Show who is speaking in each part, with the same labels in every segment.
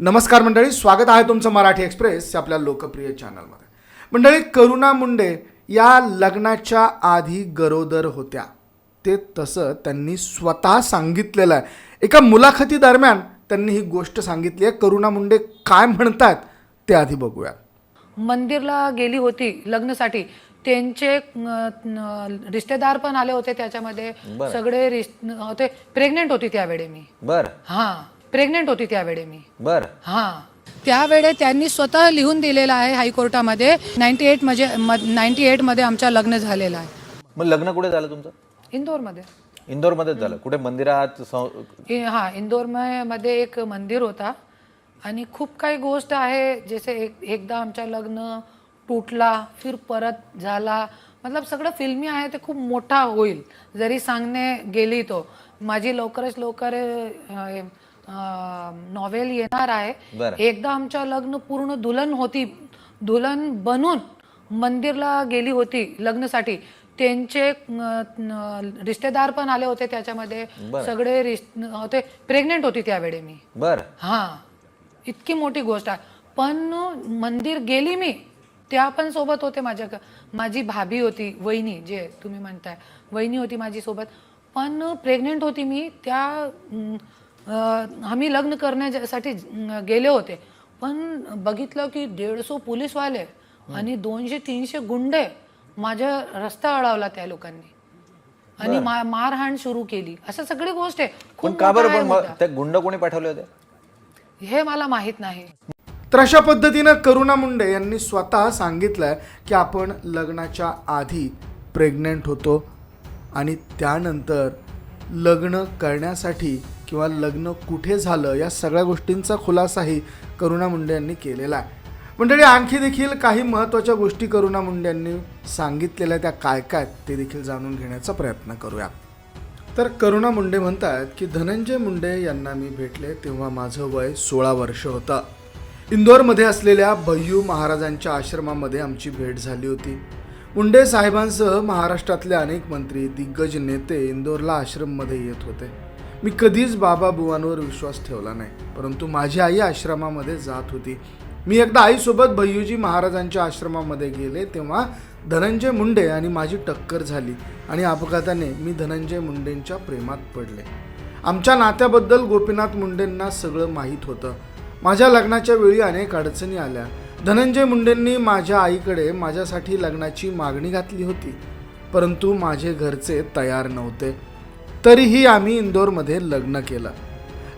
Speaker 1: नमस्कार मंडळी स्वागत आहे तुमचं मराठी एक्सप्रेस आपल्या लोकप्रिय चॅनलमध्ये. मंडळी करुणा मुंडे या लग्नाच्या आधी गरोदर होत्या. ते तसं त्यांनी स्वतः सांगितलेलं आहे. एका मुलाखती दरम्यान त्यांनी ही गोष्ट सांगितली आहे. करुणा मुंडे काय म्हणतात ते आधी बघूया
Speaker 2: मंदिरला गेली होती लग्नासाठी. त्यांचे रिश्तेदार पण आले होते त्याच्यामध्ये. सगळे होते. प्रेग्नेंट होती त्यावेळी मी.
Speaker 3: बर.
Speaker 2: हा. प्रेग्नेंट होती त्यावेळी मी.
Speaker 3: बर.
Speaker 2: हा. त्यावेळे त्यांनी स्वतः लिहून दिलेलं आहे हायकोर्टामध्ये. नाईन्टी एट म्हणजे नाईन्टी एटमध्ये आमचं लग्न झालेलं आहे.
Speaker 3: मग लग्न कुठे झालं तुमचं?
Speaker 2: इंदोरमध्ये.
Speaker 3: इंदोरमध्येच झालं. कुठे मंदिरात सं-
Speaker 2: इ- हा इंदोर म- मध्ये एक मंदिर होता. आणि खूप काही गोष्ट आहे जसे एक एकदा आमचं लग्न तुटला फिर परत झाला. मतलब सगळं फिल्मी आहे ते खूप मोठा होईल. जरी सांगणे गेली तो. माझी लवकरच लवकर नॉवेल येणार आहे. एकदा आमचं लग्न पूर्ण दुल्हन होती. दुल्हन बनून मंदिरला गेली होती लग्नासाठी. त्यांचे रिश्तेदार पण आले होते त्याच्यामध्ये. सगळे होते. प्रेग्नेंट होती त्यावेळी मी.
Speaker 3: बर.
Speaker 2: हा. इतकी मोठी गोष्ट आहे. पण मंदिर गेली मी त्या पण सोबत होते माझ्या माझी भाभी होती वहिनी जे तुम्ही म्हणताय. वहिनी होती माझी सोबत. पण प्रेग्नेंट होती मी त्या आम्ही लग्न करण्यासाठी गेले होते. पण बघितलं की दीडशे पोलीसवाले आणि दोनशे तीनशे गुंडे माझ्या रस्ता अडवला त्या लोकांनी. आणि मारहाण सुरू केली. असं सगळी गोष्ट आहे. खूप
Speaker 3: गुंड कोणी पाठवले होते?
Speaker 2: हे मला माहीत नाही.
Speaker 1: तर अशा पद्धतीनं करुणा मुंडे यांनी स्वतः सांगितलं की आपण लग्नाच्या आधी प्रेग्नेंट होतो आणि त्यानंतर लग्न करण्यासाठी किंवा लग्न कुठे झालं या सगळ्या गोष्टींचा खुलासाही करुणा मुंडे यांनी केलेला आहे. मंडळी आणखी देखील काही महत्त्वाच्या गोष्टी करुणा मुंडे यांनी सांगितलेल्या त्या काय काय ते देखील जाणून घेण्याचा प्रयत्न करूया. तर करुणा मुंडे म्हणतात की धनंजय मुंडे यांना मी भेटले तेव्हा माझं वय सोळा वर्ष होतं. इंदोरमध्ये असलेल्या भय्यू महाराजांच्या आश्रमामध्ये आमची भेट झाली होती. मुंडे साहेबांसह महाराष्ट्रातले अनेक मंत्री दिग्गज नेते इंदोरला आश्रममध्ये येत होते. मी कधीच बाबा बुवांवर विश्वास ठेवला नाही परंतु माझी आई आश्रमामध्ये जात होती. मी एकदा आईसोबत भय्यूजी महाराजांच्या आश्रमामध्ये गेले तेव्हा धनंजय मुंडे आणि माझी टक्कर झाली आणि अपघाताने मी धनंजय मुंडेंच्या प्रेमात पडले. आमच्या नात्याबद्दल गोपीनाथ मुंडेंना सगळं माहीत होतं. माझ्या लग्नाच्या वेळी अनेक अडचणी आल्या. धनंजय मुंडेंनी माझ्या आईकडे माझ्यासाठी लग्नाची मागणी घातली होती परंतु माझे घरचे तयार नव्हते. तरीही आम्ही इंदोरमध्ये लग्न केलं.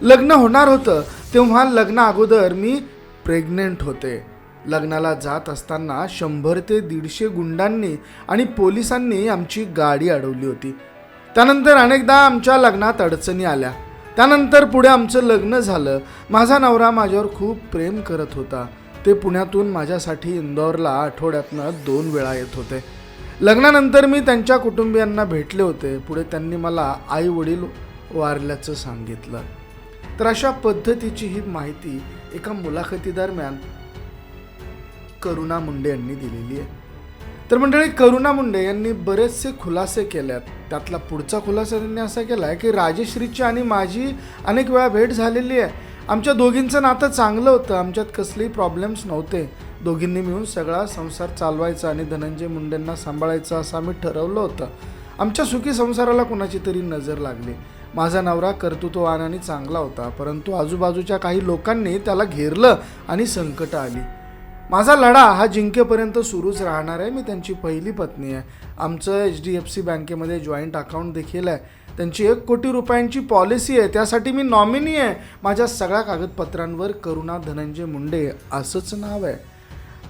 Speaker 1: लग्न होणार होतं तेव्हा लग्न अगोदर मी प्रेग्नेंट होते. लग्नाला जात असताना शंभर ते दीडशे गुंडांनी आणि पोलिसांनी आमची गाडी अडवली होती. त्यानंतर अनेकदा आमच्या लग्नात अडचणी आल्या. त्यानंतर पुढे आमचं लग्न झालं. माझा नवरा माझ्यावर खूप प्रेम करत होता. ते पुण्यातून माझ्यासाठी इंदौरला आठवड्यातनं दोन वेळा येत होते. लग्नानंतर मी त्यांच्या कुटुंबियांना भेटले होते. पुढे त्यांनी मला आई वडील वारल्याचं सांगितलं. तर अशा पद्धतीची ही माहिती एका मुलाखतीदरम्यान करुणा मुंडे यांनी दिलेली आहे. तर मंडळी करुणा मुंडे यांनी बरेचसे खुलासे केल्यात. त्यातला पुढचा खुलासा त्यांनी असा केला आहे की राजेश्रीची आणि माझी अनेक वेळा भेट झालेली आहे. आमच्या दोघींचं नातं चांगलं होतं. आमच्यात कसलेही प्रॉब्लेम्स नव्हते. दोघींनी मिळून सगळा संसार चालवायचा आणि धनंजय मुंडेंना सांभाळायचं असं आम्ही ठरवलं होतं. आमच्या सुखी संसाराला कुणाची तरी नजर लागली. माझा नवरा कर्तृत्ववान आणि चांगला होता परंतु आजूबाजूच्या काही लोकांनी त्याला घेरलं आणि संकट आली. माझा लढा हा जिंकेपर्यंत सुरूच राहणार आहे. मी त्यांची पहिली पत्नी आहे. आमचं एच डी एफ सी बँकेमध्ये जॉईंट अकाउंट देखील आहे. त्यांची एक कोटी रुपयांची पॉलिसी आहे त्यासाठी मी नॉमिनी आहे. माझ्या सगळ्या कागदपत्रांवर करुणा धनंजय मुंडे असंच नाव आहे.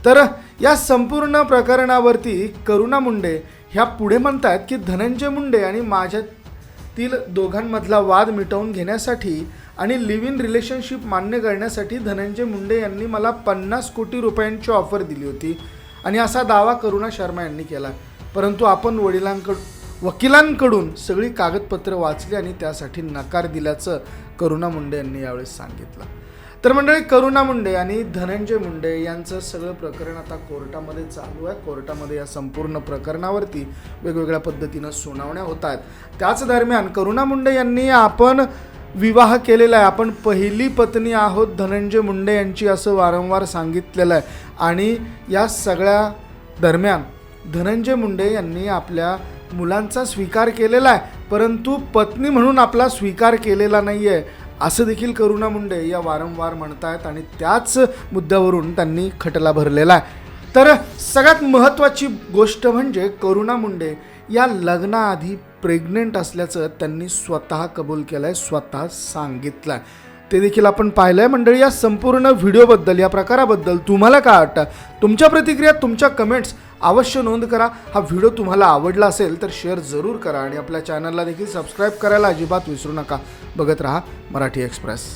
Speaker 1: तर या संपूर्ण प्रकरणावरती करुणा मुंडे ह्या पुढे म्हणतात की धनंजय मुंडे आणि माझ्यातील दोघांमधला वाद मिटवून घेण्यासाठी आणि लिव्ह इन रिलेशनशिप मान्य करण्यासाठी धनंजय मुंडे यांनी मला पन्नास कोटी रुपयांची ऑफर दिली होती. आणि असा दावा करुणा शर्मा यांनी केला. परंतु आपण वडिलांकडून वकिलांकडून सगळी कागदपत्र वाचली आणि त्यासाठी नकार दिल्याचं करुणा मुंडे यांनी यावेळेस सांगितलं. तर मंडळी करुणा मुंडे आणि धनंजय मुंडे यांचं सगळं प्रकरण आता कोर्टामध्ये चालू आहे. कोर्टामध्ये या संपूर्ण प्रकरणावरती वेगवेगळ्या पद्धतीनं सुनावण्या होत आहेत. त्याच दरम्यान करुणा मुंडे यांनी आपण विवाह केलेला आहे. आपण पहिली पत्नी आहोत धनंजय मुंडे यांची असं वारंवार सांगितलेलं आहे. आणि या सगळ्या दरम्यान धनंजय मुंडे यांनी आपल्या मुलांचा स्वीकार केलेला आहे परंतु पत्नी म्हणून आपला स्वीकार केलेला नाही आहे असं देखील करुणा मुंडे या वारंवार म्हणतायत आणि त्याच मुद्द्यावरून त्यांनी खटला भरलेला आहे. तर सगळ्यात महत्त्वाची गोष्ट म्हणजे करुणा मुंडे या लग्नाआधी प्रेग्नेंट असल्याचं त्यांनी स्वतः कबूल केलं आहे स्वतः सांगितलं आहे ते देखील आपण पाहिलं आहे मंडळी या संपूर्ण व्हिडिओबद्दल या प्रकाराबद्दल तुम्हाला काय वाटतं? तुमच्या प्रतिक्रिया तुमच्या कमेंट्स अवश्य नोंद करा. हा व्हिडिओ तुम्हाला आवडला असेल तर शेअर जरूर करा आणि आपल्या चॅनलला देखील सबस्क्राईब करायला अजिबात विसरू नका. बघत राहा मराठी एक्सप्रेस